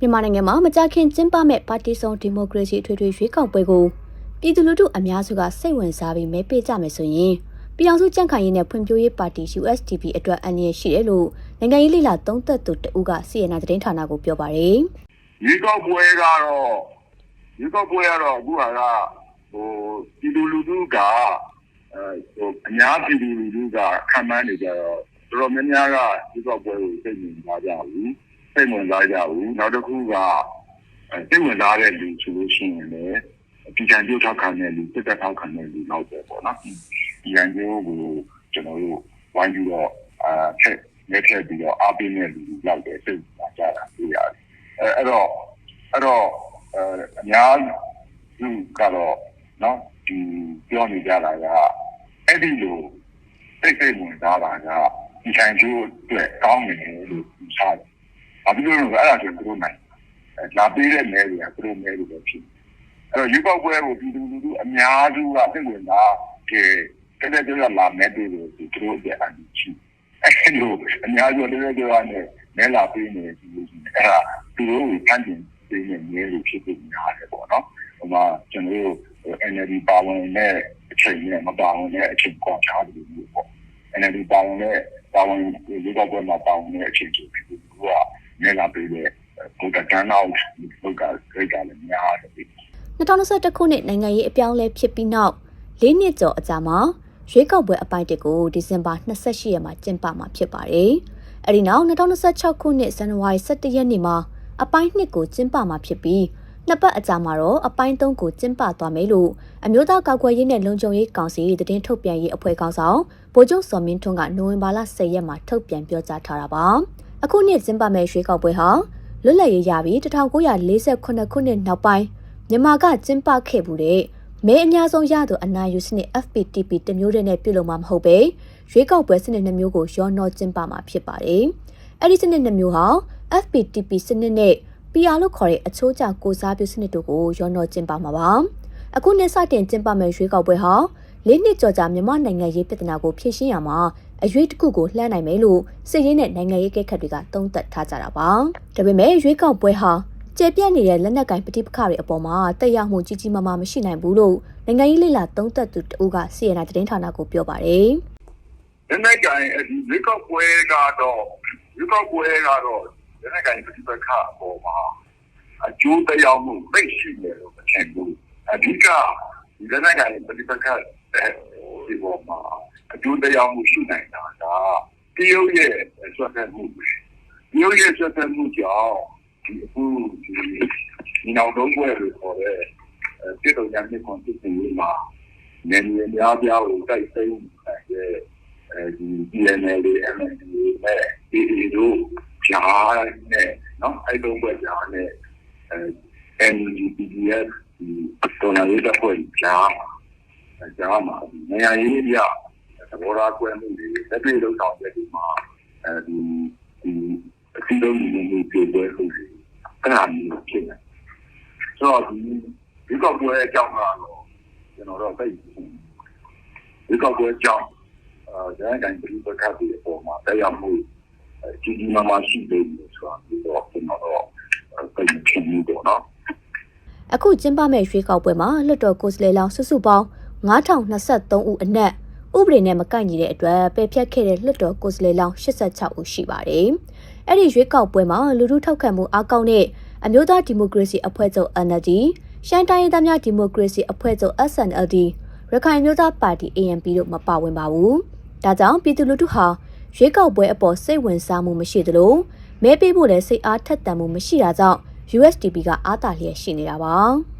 မြန်မာနိုင်ငံမှာမကြခင်ကျင်းပမဲ့ပါတီစုံဒီမိုကရေစီထွေထွေရွေးကောက်ပွဲကိုပြည်သူလူထုအများစုကစိတ်ဝင်စားပြီးမဲပေးကြမယ်ဆိုရင်ပြည်အောင်စုကြံ့ခိုင်ရေးနဲ့ဖွံ့ဖြိုးရေးပါတီ USDP အတွက်အန္တရာယ်ရှိတယ်လို့နိုင်ငံရေးလှိလာသုံးသက်သူတဦးကစီရင်နာသတင်းဌာနကိုပြောပါတယ်ရေကောက်ပွဲကတော့ရေကောက်ပွဲကတော့အခုဟာကဟိုပြည်သူလူထုကအဲဟိုအများပြည်သူလူထုကခံမှန်းနေကြတော့တော်တော်များများကရေကောက်ပွဲကိုစိတ်ဝင်စားကြဘူး စိတ်ဝင်စားကြဘူးနောက်တစ်ခုကအဲစိတ်ဝင်စားတဲ့လူဆိုလို့ရှိရင်လည်းဒီကံကြိုးထောက်ခံတဲ့လူစစ်တပ်ထောက်ခံတဲ့လူနောက်ပဲပေါ့နော်ဒီကံကြိုးကိုကျွန်တော်တို့ဝိုင်းပြီးတော့အာထက်လက်ထက်ပြီးတော့အားပေးတဲ့လူလောက်ပဲစိတ်ဝင်စားကြတာတွေ့ရတယ်အဲအဲ့တော့အဲ့တော့အဲအများစုကတော့နော်ဒီပြောနေကြတာကအဲ့ဒီလိုစိတ်စိတ်ဝင်စားတာကဒီဆိုင်ကျိုးအတွက်ကောင်းတယ်လို့ယူဆတယ်။ ဘာဖြစ်လို့လဲဆိုတော့အဲ့ဒါဆိုသူတို့နိုင်အဲလာပေးတဲ့မဲတွေကသူတို့မဲတွေပဲဖြစ်။အဲ့တော့ယူပောက်ပွဲကိုပြည်သူလူထုအများစုကသိဝင်တာကဲတဲ့တဲ့ကြောလာမဲတွေလို့သူတို့အတွက်အတူရှိ။အဲ့လိုအများစုတဲ့တဲ့ကြောနဲ့မဲလာပေးနေတယ်ဒီလိုရှိတယ်အဲ့ဒါသူတို့ကိုဖန်တီးပေးနေနေလို့ဖြစ်ဖြစ်များတယ်ပေါ့နော်။ဟိုမှာကျွန်တော်တို့ NLD ပါဝင်တဲ့အချိန်နဲ့မပါဝင်တဲ့အချိန်ကွာခြားတယ်လို့ပေါ့။ NLD ပါဝင်တဲ့ပါဝင်ဒီကောက်ပွဲမှာပါဝင်တဲ့အချိန်ဆိုပြီးသူက နေလာပေးတဲ့ဘုဒ္ဓတန်အောင်ဘုဒ္ဓခေတ်ကလည်းများတယ်2021ခုနှစ်နိုင်ငံရေးအပြောင်းအလဲဖြစ်ပြီးနောက်၄နှစ်ကျော်အကြာမှာရွေးကောက်ပွဲအပိုင်းတစ်ကိုဒီဇင်ဘာ28ရက်မှာကျင်းပမှာဖြစ်ပါတယ်။အဲဒီနောက်2026ခုနှစ်ဇန်နဝါရီ17ရက်နေ့မှာအပိုင်း2ကိုကျင်းပမှာဖြစ်ပြီးနှစ်ပတ်အကြာမှာတော့အပိုင်း3ကိုကျင်းပသွားမယ်လို့အမျိုးသားကောက်ွယ်ရေးနဲ့လုံခြုံရေးကောင်စီသတင်းထုတ်ပြန်ရေးအဖွဲ့ခေါင်းဆောင်ဗိုလ်ချုပ်စော်မင်းထွန်းကနိုဝင်ဘာလ10ရက်မှာထုတ်ပြန်ပြောကြားထားတာပါ။ အခုနှစ်ကျင်းပမယ့်ရွေးကောက်ပွဲဟာလွတ်လပ်ရေးရပြီး1948ခုနှစ်နောက်ပိုင်းမြန်မာကကျင်းပခဲ့မှုတဲ့မဲအများဆုံးရသူအနာယူစနစ် FPTP တမျိုးတည်းနဲ့ပြုလုပ်မှာမဟုတ်ပဲရွေးကောက်ပွဲစနစ်နှမျိုးကိုရောနှောကျင်းပမှာဖြစ်ပါတယ်။အဲ့ဒီစနစ်နှမျိုးဟာ FPTP စနစ်နဲ့ PR လို့ခေါ်တဲ့အချိုးကျကိုစားပြုစနစ်တို့ကိုရောနှောကျင်းပမှာပါ။အခုနှစ်စတင်ကျင်းပမယ့်ရွေးကောက်ပွဲဟာလေးနှစ်ကျော်ကြာမြန်မာနိုင်ငံရေးပြည်ထနာကိုဖြည့်ရှင်းရမှာ အရွေးတစ်ခုကိုလှမ်းနိုင်မယ်လို့စစ်ရေးနဲ့နိုင်ငံရေးကိစ္စတွေကသုံးသပ်ထားကြတာပါ။ဒါပေမဲ့ရွေးကောက်ပွဲဟာကျေပြန့်နေတဲ့လက်နက်ကင်ပဋိပက္ခတွေအပေါ်မှာတက်ရောက်မှုကြီးကြီးမားမားမရှိနိုင်ဘူးလို့နိုင်ငံရေးလှိလာသုံးသပ်သူတဦးကစီရနာသတင်းဌာနကိုပြောပါတယ်။ဒီနေ့ကဒီရေကောက်ပွဲကတော့ရေကောက်ပွဲကတော့ဒီနေ့ကဒီပက္ခအပေါ်မှာအကျိုးတရားမှုသိရှိတယ်လို့မထင်ဘူး။အဓိကဒီနေ့ကဒီပက္ခ ဒီပေါ်မှာအကျိုးတရားမှုရှိနိုင်တာကတရုတ်ရဲ့ဆွတ်ဆက်မှုပဲ။တရုတ်ရဲ့ဆွတ်ဆက်မှုကြောင့်ဒီအခုဒီနောက်တော့ပွဲလို့ခေါ်တဲ့ပြည်တော်ညာမြေကွန်စစ်စီမှာနေနေများပြားကိုတိုက်သိမ်းနိုင်တဲ့အဲဒီ PNL တွေ MND တွေနဲ့ AA တို့ကြားနဲ့နော်အဲ့တော့ပွဲကြားနဲ့အဲ NDPDF ဒီတော်လာရေးတပ်ဖွဲ့ကြား ကြားမှာနေရာရေးပြသဘောထားကွဲမှုတွေလက်တွေ့လုံဆောင်ချက်တွေမှာအဲဒီဒီအစီအဆုံးတွေမျိုးပြေပွဲလို့ရှိအဲ့ဒါမျိုးဖြစ်နေဆိုတော့ဒီဒီကောက်ပွဲအကြောင်းကတော့ကျွန်တော်တော့သိဒီကောက်ပွဲအကြောင်းအဲဒါတိုင်းပြည်ပခတ်ပြီးအပေါ်မှာတရားမှုကြီးကြီးမားမားရှိနေတယ်ဆိုတာပြီးတော့ကျွန်တော်တော့သိချင်ဘူးပေါ့နော်။အခုကျင်းပမယ့်ရွေးကောက်ပွဲမှာလွှတ်တော်ကိုယ်စားလှယ်လောင်းစုစုပေါင်း 9023ဦးအနက်ဥပဒေနဲ့မကိုက်ညီတဲ့အတွက်ပယ်ဖျက်ခဲ့တဲ့လွှတ်တော်ကိုယ်စားလှယ်လောင်း86ဦးရှိပါတယ်။အဲ့ဒီရွေးကောက်ပွဲမှာလူထုထောက်ခံမှုအကောင့်တဲ့အမျိုးသားဒီမိုကရေစီအဖွဲ့ချုပ် NLD ရှမ်းတိုင်းရင်းသားများဒီမိုကရေစီအဖွဲ့ချုပ် SNLD ရခိုင်မျိုးသားပါတီ ANP တို့မပါဝင်ပါဘူး။ဒါကြောင့်ပြည်သူလူထုဟာရွေးကောက်ပွဲအပေါ်စိတ်ဝင်စားမှုမရှိသလိုမဲပေးဖို့လည်းစိတ်အားထက်သန်မှုမရှိတာကြောင့် USDP ကအားတာလျက်ရှိနေတာပါ။